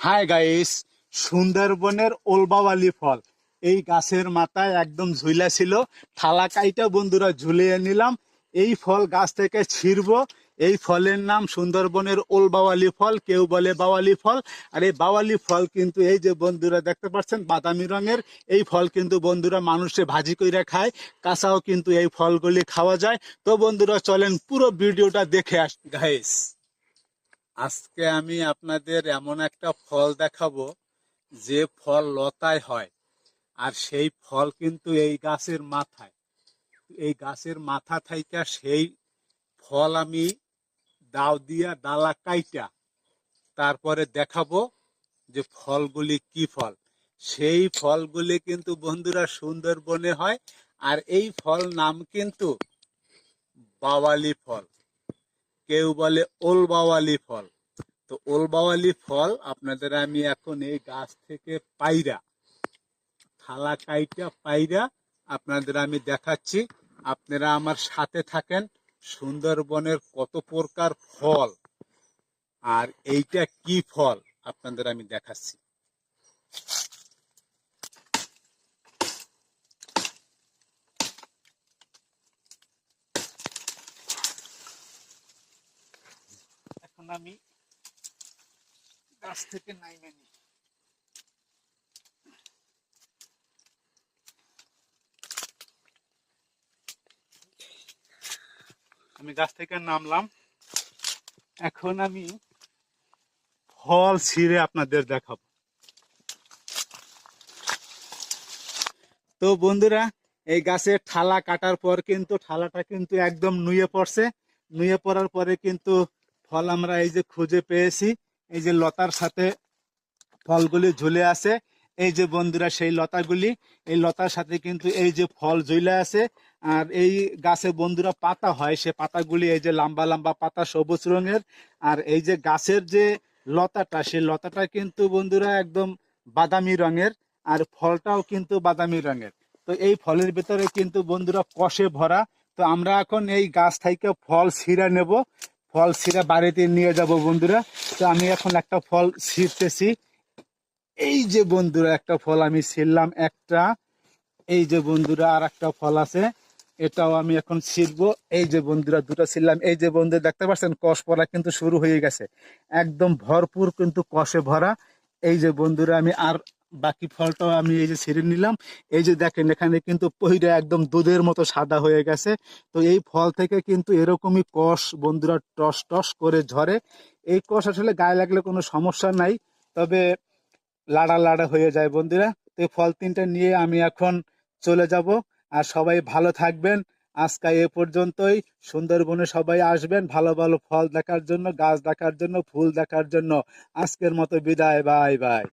Hi guys সুন্দরবনের ওলবাওয়ালি ফল। এই গাছের মাথায় একদম ঝুলা ছিল। থালা কাইটা বন্ধুরা ঝুলিয়ে নিলাম। এই ফল গাছ থেকে ছিঁড়বো। এই ফলের নাম সুন্দরবনের ওল বাওয়ালি ফল। কেউ বলে বাওয়ালি ফল। আর এই বাওয়ালি ফল কিন্তু এই যে বন্ধুরা দেখতে পাচ্ছেন, বাদামি রঙের। এই ফল কিন্তু বন্ধুরা মানুষে ভাজি কইরা খায়। কাঁচাও কিন্তু এই ফলগুলি খাওয়া যায়। তো বন্ধুরা, চলেন পুরো ভিডিওটা দেখে আস গাইস আজকে আমি আপনাদের এমন একটা ফল দেখাবো যে ফল লতায় হয়, আর সেই ফল কিন্তু এই গাছের মাথায়। এই গাছের মাথা থাইকা সেই ফল আমি দাও দিয়া ডালা কাইটা, তারপরে দেখাবো যে ফলগুলি কি ফল। সেই ফলগুলি কিন্তু বন্ধুরা সুন্দরবনে হয়, আর এই ফল নাম কিন্তু বাওয়ালি ফল। কেউ বলে ওল বাওয়ালি ফল। তো ওল বাওয়ালি ফল আপনাদের আমি এখন এই গাছ থেকে পাইরা, থালা কাইটা পাইরা আপনাদের আমি দেখাচ্ছি। আপনারা আমার সাথে থাকেন, সুন্দরবনের কত প্রকার ফল, আর এইটা কি ফল আপনাদের আমি দেখাচ্ছি এখন আমি গাছ থেকে নাইমে নিই। আমি গাছ থেকে নামলাম। এখন আমি ফল ছিঁড়ে আপনাদের দেখাবো। তো বন্ধুরা, এই গাছের ঠালা কাটার পর কিন্তু ঠালাটা কিন্তু একদম নুয়ে পড়ছে। নুয়ে পড়ার পরে কিন্তু ফল আমরা এই যে খুঁজে পেয়েছি, এই যে লতার সাথে ফলগুলি ঝুলে আছে। এই যে বন্ধুরা, সেই লতাগুলি, এই লতার সাথে কিন্তু এই যে ফল ঝুলে আছে। আর এই গাছে বন্ধুরা পাতা হয়, সে পাতাগুলি এই যে লম্বা লম্বা পাতা, সবুজ রঙের। আর এই যে গাছের যে লতাটা, সেই লতাটা কিন্তু বন্ধুরা একদম বাদামি রঙের, আর ফলটাও কিন্তু বাদামি রঙের। তো এই ফলের ভিতরে কিন্তু বন্ধুরা কষে ভরা। তো আমরা এখন এই গাছ থেকে ফল ছিঁড়া নেব। ফল ছিঁড়া বাড়িতে নিয়ে যাব বন্ধুরা। তো আমি এখন একটা ফল ছিঁড়তেছি। এই যে বন্ধুরা, একটা ফল আমি ছিঁড়লাম একটা। এই যে বন্ধুরা, আর একটা ফল আছে। এটাও আমি এখন ছিঁড়বো। এই যে বন্ধুরা, দুটো ছিললাম এই যে বন্ধু, দেখতে পাচ্ছেন, কষ পড়া কিন্তু শুরু হয়ে গেছে। একদম ভরপুর কিন্তু কষে ভরা। এই যে বন্ধুরা, আমি আর বাকি ফলটাও আমি এই যে ছিঁড়ে নিলাম। এই যে দেখেন, এখানে কিন্তু পহিরা একদম দুধের মতো সাদা হয়ে গেছে। তো এই ফল থেকে কিন্তু এরকমই কষ, বন্ধুরা টস টস করে ঝরে। এই কষ আসলে গায়ে লাগলে কোনো সমস্যা নাই, তবে লাড়া লাড়া হয়ে যায় বন্ধুরা। তো এই ফল তিনটা নিয়ে আমি এখন চলে যাব। আর সবাই ভালো থাকবেন। আজকে এ পর্যন্তই। সুন্দরবনে সবাই আসবেন ভালো ভালো ফল দেখার জন্য, গাছ দেখার জন্য, ফুল দেখার জন্য। আজকের মতো বিদায়, বাই বাই।